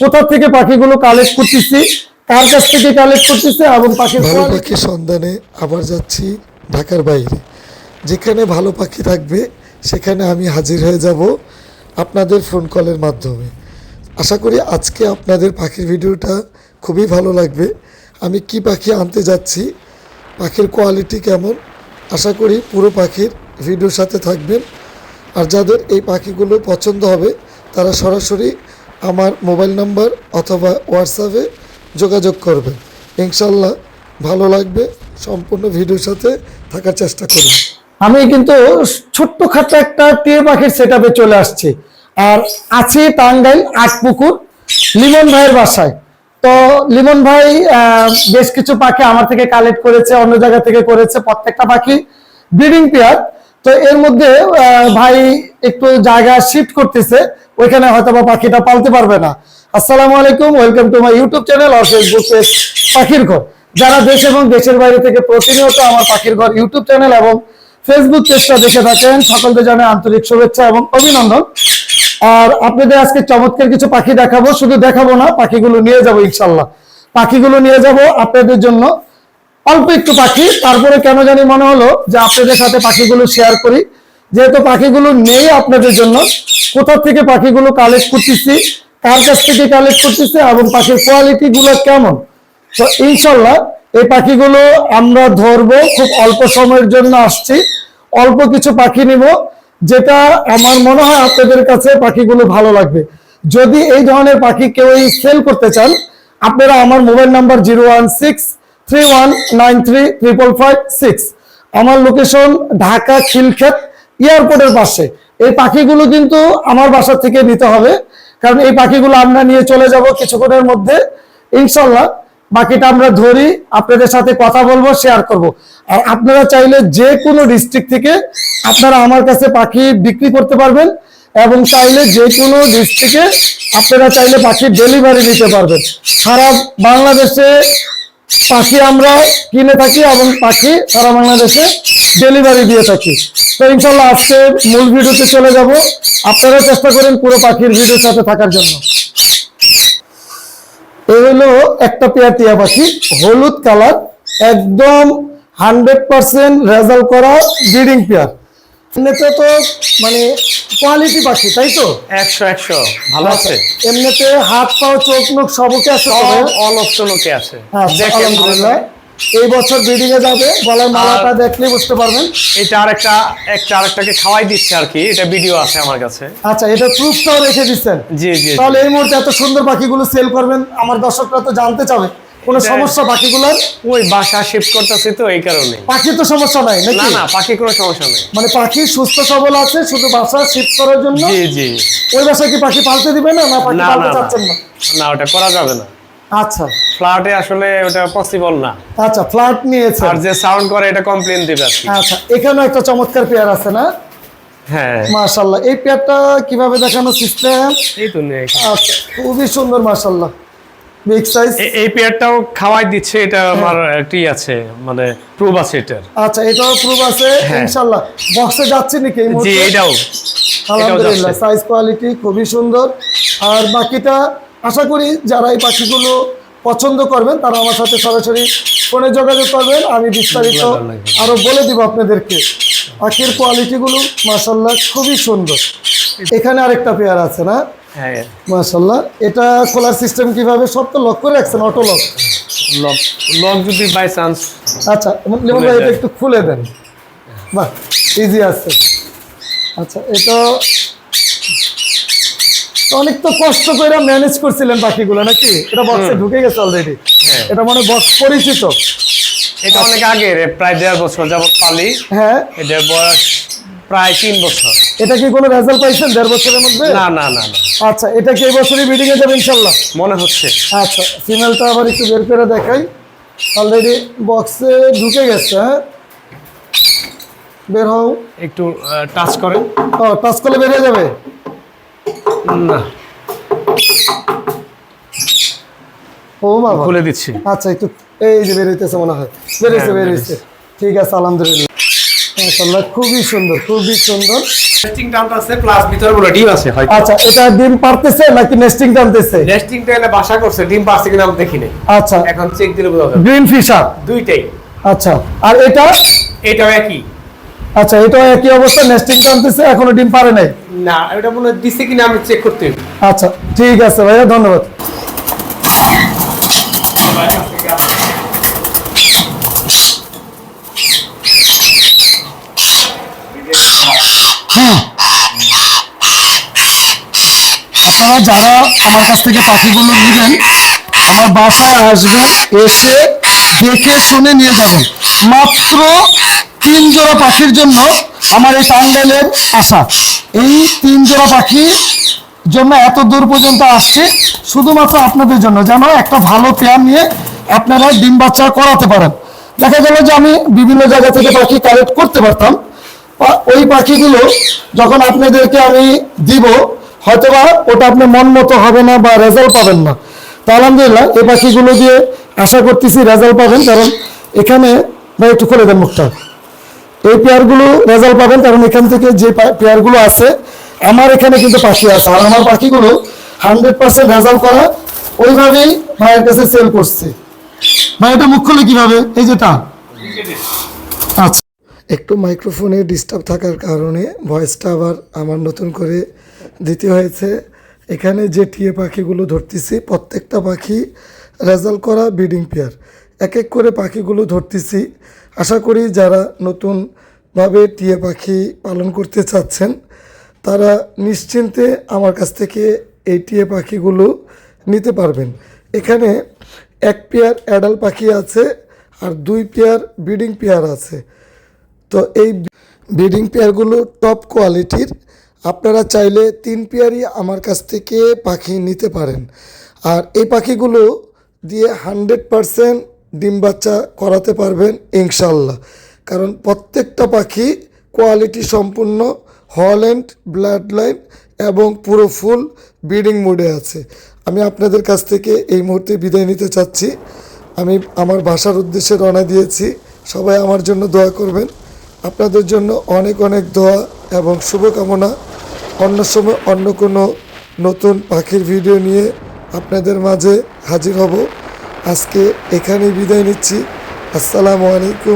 কোথা থেকে পাখিগুলো কালেক্ট করতেছি কার কাছ থেকে কালেক্ট করতেছে এবং পাখির ভালো পাখির সন্ধানে আবার যাচ্ছি ঢাকার বাইরে। যেখানে ভালো পাখি থাকবে সেখানে আমি হাজির হয়ে যাব আপনাদের ফোন কলের মাধ্যমে। আশা করি আজকে আপনাদের পাখির ভিডিওটা খুবই ভালো লাগবে। আমি কি পাখি আনতে যাচ্ছি পাখির কোয়ালিটি কেমন আশা করি পুরো পাখির ভিডিওর সাথে থাকবেন। আর যাদের এই পাখিগুলো পছন্দ হবে তারা সরাসরি আমার মোবাইল নাম্বার অথবা হোয়াটসঅ্যাপে যোগাযোগ করবেন ইনশাল্লাহ ভালো লাগবে। সম্পূর্ণ ভিডিওর সাথে থাকার চেষ্টা করবেন আমি কিন্তু ছোট্ট খাটো একটা টিয়ে পাখির সেট চলে আসছি। আর আছে টাঙ্গাইল আটপুকুর, লিমন ভাইয়ের বাসায়। তো লিমন ভাই বেশ কিছু পাখি আমার থেকে কালেক্ট করেছে, অন্য জায়গা থেকে করেছে, প্রত্যেকটা পাখি ব্রিডিং পেয়ার তো এর মধ্যে ভাই একটু জায়গা শিফট করতেছে, ওইখানে হয়তো বা পাখিটা পালতে পারবে না। আসসালামু আলাইকুম welcome to my YouTube channel R Facebook page পাখির ঘর। যারা দেশ এবং দেশের বাইরে থেকে প্রতিনিয়ত আমার পাখির ঘর ইউটিউব চ্যানেল এবং ফেসবুক পেজটা দেখে থাকেন, সকলকে জানাই আন্তরিক শুভেচ্ছা এবং অভিনন্দন। আর আপনাদের আজকে চমৎকার কিছু পাখি দেখাবো, শুধু দেখাবো না, পাখিগুলো নিয়ে যাব ইনশাল্লাহ। পাখিগুলো নিয়ে যাব আপনাদের জন্য। অল্প একটু পাখি, তারপরে কেন জানি মনে হলো যে আপনাদের সাথে পাখিগুলো শেয়ার করি। যেহেতু পাখিগুলো নেই আপনাদের জন্য কোথা থেকে পাখিগুলো কালেক্ট করতেছি, কার কাছ থেকে কালেক্ট করতেছে এবং পাখির কোয়ালিটি গুলো কেমন? তো ইনশাল্লাহ এই পাখিগুলো আমরা ধরবো, খুব অল্প সময়ের জন্য আসছি। অল্প কিছু পাখি নিব, যেটা আমার মনে হয় আপনাদের কাছে পাখিগুলো ভালো লাগবে। যদি এই ধরনের পাখি কেউ সেল করতে চান, আপনারা আমার mobile number zero one six three one nine three triple five six আমার লোকেশন ঢাকা খিলক্ষেত এয়ারপোর্টের পাশে। এই পাখিগুলো কিন্তু আমার বাসা থেকে নিতে হবে, কারণ এই পাখিগুলো আমরা নিয়ে চলে যাব কিছুক্ষণের মধ্যে। ইনশাল্লাহ বাকিটা আমরা ধরি, আপনাদের সাথে কথা বলব শেয়ার করব। আর আপনারা চাইলে যে কোনো ডিস্ট্রিক্ট থেকে আপনারা আমার কাছে পাখি বিক্রি করতে পারবেন, এবং চাইলে যে কোনো ডিস্ট্রিক্টে আপনারা চাইলে পাখির ডেলিভারি নিতে পারবেন। সারা বাংলাদেশে পাখি আমরা কিনে থাকি এবং পাখি সারা বাংলাদেশে ডেলিভারি দিয়ে থাকি। তো ইনশাল্লাহ আজকে মূল ভিডিওতে চলে যাব। আপনারা চেষ্টা করেন পুরো পাখির ভিডিওর সাথে থাকার জন্য। এই হলো একটা পেয়ার টিয়া পাখি, হলুদ কালার, একদম হান্ড্রেড পার্সেন্ট রেজাল্ট করা ব্রিডিং পেয়ার। এমনিতে তো মানে কোয়ালিটি পাখি তাই তো? একশো একশো। ভালো আছে। এমনিতে হাত পাও চোখ মুখ সবকে আছে অল অপশনকে আছে। হ্যাঁ, দেখেন আলহামদুলিল্লাহ এই বছর ব্রিডিং এ যাবে গলার মালাটা দেখলেই বুঝতে পারবেন। এটা আরেকটা একটা আরেকটাকে খাওয়াই দিচ্ছে আর কি এটা ভিডিও আছে আমার কাছে। আচ্ছা এটা প্রুফটাও রেখে দিচ্ছেন। জি জি জি। তাহলে এই মুহূর্তে এত সুন্দর পাখিগুলো সেল করবেন আমার দর্শকরা তো জানতে চাবে। কোনো সমস্যা পাখিগুলোর? ওই বাসা শিফট করতেছি তো এই কারণে পাখির তো সমস্যা নাই না নাকি? না পাখি কোনো সমস্যা নেই। মানে পাখি সুস্থ সবল আছে শুধু বাসা শিফট করার জন্য? জি জি। ওই বাসায় কি পাখি পালতে দিবে না? না পাখি পালতে। চাচ্ছেন না? না ওটা করা যাবে না। আচ্ছা। ফ্ল্যাটে আসলে ওটা পসিবল না। আচ্ছা ফ্ল্যাট নিয়েছে। আর যে সাউন্ড করে এটা কমপ্লেন দিবে আচ্ছা এখানে একটা চমৎকার পেয়ার আছে না? হ্যাঁ। মাশাল্লাহ এই পেয়ারটা কীভাবে দেখানো সিস্টেম এই তো নেই আচ্ছা খুবই সুন্দর মাশাল্লাহ বিগ সাইজ এই পেয়ারটাও খাওয়াই দিচ্ছে এটা আমার একটি আছে মানে প্রুভ আছে এটার। আচ্ছা এটাও প্রুফ আছে হ্যাঁ। ইনশাল্লাহ বক্সে যাচ্ছে নাকি এই জি এটাও। আলহামদুলিল্লাহ সাইজ কোয়ালিটি খুবই সুন্দর। আর বাকিটা আশা করি যারা এই পাখিগুলো পছন্দ করবেন তারা আমার সাথে সরাসরি ফোনে যোগাযোগ করবেন। আমি বিস্তারিত আরও বলে দিব আপনাদেরকে। পাখির কোয়ালিটিগুলো মাসাল্লাহ খুবই সুন্দর। এখানে আরেকটা পেয়ার আছে না? হ্যাঁ। মাসাল্লাহ এটা খোলার সিস্টেম কীভাবে? সব তো লক করে রাখছেন অটো লক লক লক যদি বাই চান্স আচ্ছা লিমন ভাই এটা একটু খুলে দেন। বাহ ইজি আছে। আচ্ছা এটা অনেক তো কষ্ট করে ম্যানেজ করছিলেন পাখিগুলো নাকি? এটা বক্সে ঢুকে গেছে অলরেডি হ্যাঁ। এটা মানে বক্স পরিচিত। এটা অনেক আগে প্রায় দেড় বছর যাবত পালি। হ্যাঁ। এটার বয়স প্রায় তিন বছর। এটা কি কোনো রেজাল্ট পাইছেন দেড় বছরের মধ্যে? না না না না। আচ্ছা এটা কি এই বছরই বিডিং এ যাবে ইনশাল্লাহ? মনে হচ্ছে। আচ্ছা ফিমেলটা আবার একটু বের করে দেখাই। অলরেডি বক্সে ঢুকে গেছে হ্যাঁ? বের হও। একটু টাচ করেন। ও টাচ করলে বেরিয়ে যাবে? না। ও বাবা। খুলে দিচ্ছি। আচ্ছা একটু এই যে বেরোইতেছে মনে হয়। বেরোইছে হ্যাঁ, বেরোইছে ঠিক আছে আলহামদুলিল্লাহ। মাশাআল্লাহ খুবই সুন্দর খুবই সুন্দর। নেস্টিং প্লাস ভিতরে বলে ডিম আছে হয়তো আচ্ছা এটা ডিম পারতেছে নাকি নেস্টিং টানতেছে? নেস্টিং টাইলে বাসা করছে ডিম পারছে কিনা আমি দেখি নাই আচ্ছা। এখন চেক দিলে বোঝা যাবে। গ্রিন ফিশার দুইটাই। আচ্ছা আর এটা? এটাও একই। আচ্ছা এটা একই অবস্থা নেস্টিং টানতেছে এখনও ডিম পারে নাই? না এটা মনে হয় দিছে কিনা আমি চেক করতে আচ্ছা ঠিক আছে ভাইয়া ধন্যবাদ। আপনারা যারা আমার কাছ থেকে পাখিগুলো নেবেন, আমার বাসায় আসবেন, এসে দেখে শুনে নিয়ে যাবেন। মাত্র তিন জোড়া পাখির জন্য আমার এই টাঙ্গাইলের আশা। এই তিন জোড়া পাখির জন্য এত দূর পর্যন্ত আসছে, শুধুমাত্র আপনাদের জন্য, যেন একটা ভালো পেয়ার নিয়ে আপনারা ডিম বাচ্চা করাতে পারেন। দেখা গেল যে আমি বিভিন্ন জায়গা থেকে পাখি কালেক্ট করতে পারতাম ওই পাখিগুলো যখন আপনাদেরকে আমি দিব, হয়তোবা ওটা আপনার মন মতো হবে না বা রেজাল্ট পাবেন না। তো আলহামদুলিল্লাহ, এই পাখিগুলো দিয়ে আশা করতেছি রেজাল্ট পাবেন, কারণ এখানে, ভাই একটু খুলে দেন মুখটা। এই পেয়ারগুলো রেজাল্ট পাবেন, কারণ এখান থেকে যে পেয়ারগুলো আছে, আমার এখানে কিন্তু পাখি আছে। আর আমার পাখিগুলো হান্ড্রেড পার্সেন্ট রেজাল্ট করা, ওইভাবেই ভাইয়ের কাছে সেল করছে। ভাই, এটা মুখ খুলে কীভাবে? এই যেটা একটু মাইক্রোফোনে ডিস্টার্ব থাকার কারণে ভয়েসটা আবার আমার নতুন করে দিতে হয়েছে। এখানে যে টিয়ে পাখিগুলো ধরতেছি, প্রত্যেকটা পাখি রেজাল্ট করা ব্রিডিং পেয়ার এক এক করে পাখিগুলো ধরতেছি। আশা করি যারা নতুনভাবে টিয়ে পাখি পালন করতে চাচ্ছেন, তারা নিশ্চিন্তে আমার কাছ থেকে এই টিয়ে পাখিগুলো নিতে পারবেন। এখানে এক পেয়ার অ্যাডাল পাখি আছে আর দুই পেয়ার ব্রিডিং পেয়ার আছে। তো এই ব্রিডিং পেয়ারগুলো টপ কোয়ালিটির আপনারা চাইলে তিন পেয়ারই আমার কাছ থেকে পাখি নিতে পারেন। আর এই পাখিগুলো দিয়ে হান্ড্রেড পারসেন্ট ডিম বাচ্চা করাতে পারবেন ইনশাল্লাহ। কারণ প্রত্যেকটা পাখি কোয়ালিটি সম্পূর্ণ হল্যান্ড ব্লাড লাইন এবং পুরো ফুল ব্রিডিং মোডে আছে। আমি আপনাদের কাছ থেকে এই মুহূর্তে বিদায় নিতে চাচ্ছি। আমি আমার বাসার উদ্দেশ্যে রওনা দিয়েছি। সবাই আমার জন্য দোয়া করবেন। আপনাদের জন্য অনেক অনেক দোয়া এবং শুভকামনা। অন্য সময় অন্য কোনো নতুন পাখির ভিডিও নিয়ে আপনাদের মাঝে হাজির হব। আজকে এখানেই বিদায় নিচ্ছি। আসসালামু আলাইকুম।